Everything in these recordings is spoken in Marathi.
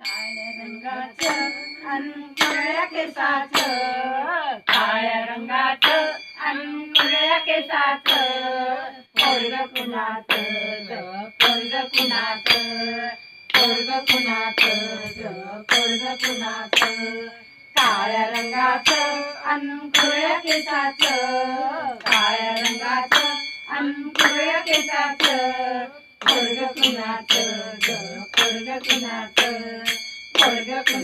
काळ्या रंगाचं अन कुरळ्या केसाचं. काळ्या रंगाचं अन कुरळ्या केसाचं. पोरग कुणाचं पोरग कुणाचं? पोरग कुणाचं पोरग कुणाचं? काळ्या रंगाचं अन कुरळ्या केसाचं. काळ्या रंगाचं अन कुरळ्या केसाचं. पोरग कुणाचं?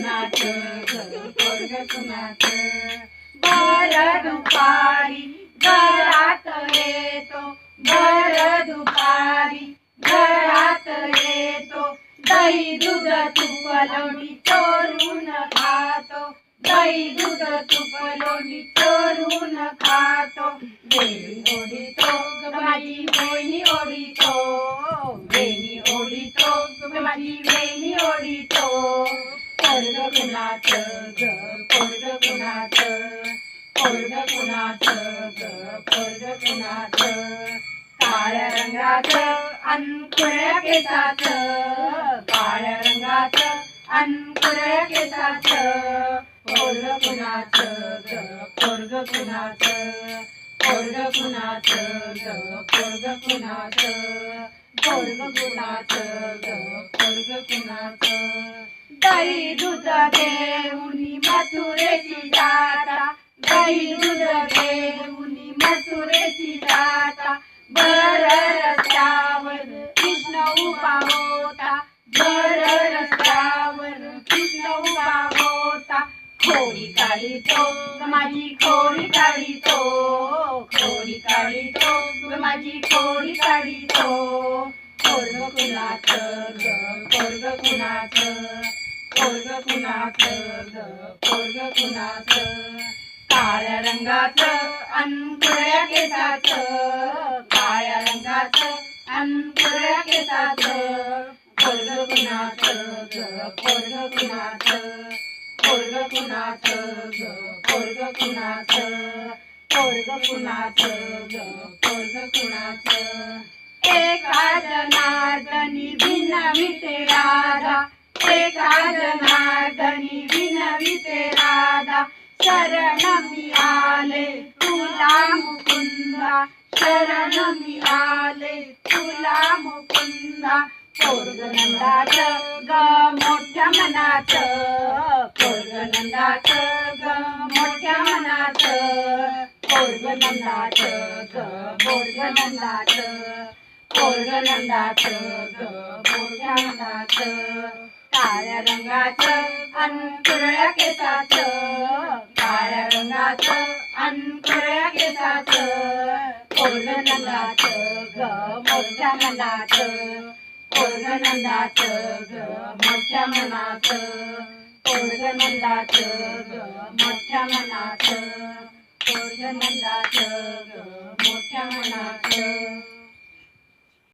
कुणाचं पोरग कुणाचं बर दुपारी घरात येतो बर दुपारी घरात येतो दही दूध तूप लोणी चोरून खातो दही दूध तूप लोणी चोरून खातो वेणी ओढितो ग माझी वेणी ओढितो वेणी ओढितो ग माझी वेणी ओढितो. पोरग कुणाचं ग पोरग कुणाचं पोरग कुणाचं ग पोरग कुणाचं काळ्या रंगाचं अन कुरळ्या केसाचं काळ्या रंगाचं अन कुरळ्या केसाचं पोरग कुणाचं ग पोरग कुणाचं पोरग कुणाचं ग पोरग कुणाचं पोरग कुणाचं ग स्वर्ग कुणाच गाई दूध घेऊन मथुरेची जाता. गाई दूध घेऊन मथुरेची जाता. बर रस्त्यावर कृष्ण उभा होता. बर रस्त्यावर कृष्ण उभा होता. खोडी काढितो ग माझी खोडी काढितो. खोडी काढितो ग माझी खोडी काढितो. पोरग कुणाचं ग पोरग कुणाचं पोरग कुणाचं ग पोरग कुणाचं काळ्या रंगाचं अन कुरळ्या केसाचं काळ्या रंगाचं अन कुरळ्या केसाचं पोरग कुणाचं ग पोरग कुणाचं पोरग कुणाचं ग पोरग कुणाचं पोरग कुणाचं ग पोरग कुणाचं एका जनार्दनी विनविते राधा एका जनार्दनी विनविते राधा। शरण मी आले तुला मुकुंदा शरण मी आले तुला मुकुंदा। पोरगनंदाच ग मोठ्या मनाचं पोरगनंदाचं ग मोठ्या मनाचं पोरगनंदाचं ग पोरगनंदाच। पोरगनंदाच ग काळ्या रंगाचं आणि कुरळ्या केसाचं. काळ्या रंगाचं आणि कुरळ्या केसाचं. पोरगनंदाचं ग मोठ्या मनाचं. पोरगनंदाचं ग मोठ्या मनाचं. पोरगनंदाचं ग मोठ्या मनाचं. पोरगनंदाचं ग मोठ्या मनाचं.